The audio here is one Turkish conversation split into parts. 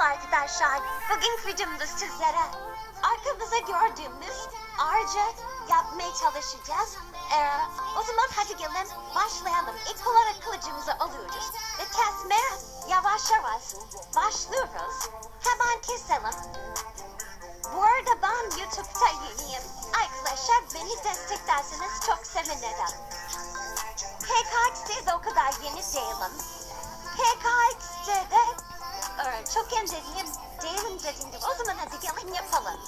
Arkadaşlar. Bugün videomda sizlere arkamızda gördüğümüz ağacı yapmaya çalışacağız. Ee, o zaman hadi gelin başlayalım. İlk olarak kılıcımızı alıyoruz ve kesmeye yavaş yavaş başlıyoruz. Hemen keselim. Bu arada ben YouTube'da yeniyim. Arkadaşlar beni desteklerseniz çok sevinirim. PKX'de o kadar yeni değilim. PKX'de de çok yeni dediğim değilim dediğim gibi o zaman hadi gelin yapalım.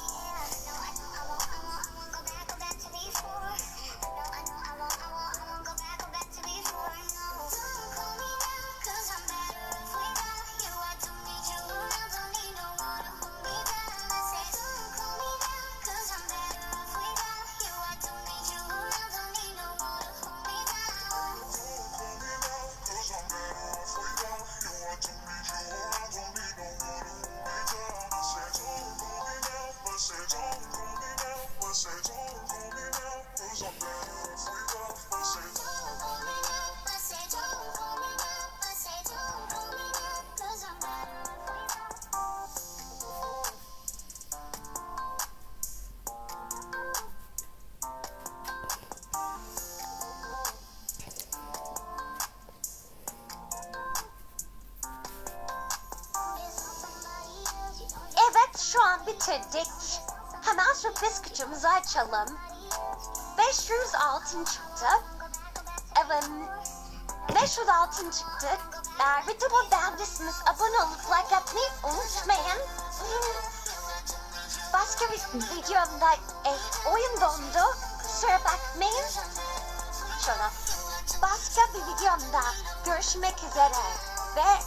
Şu an bitirdik. Hemen sürpriz kutuumuzu açalım. 500 altın çıktı. Evet. 500 altın çıktı. Eğer videomu beğendiyseniz abone olup like atmayı unutmayın. Başka bir videomda e, oyun dondu. Kusura bakmayın. Şöyle. Başka bir videomda görüşmek üzere. Ve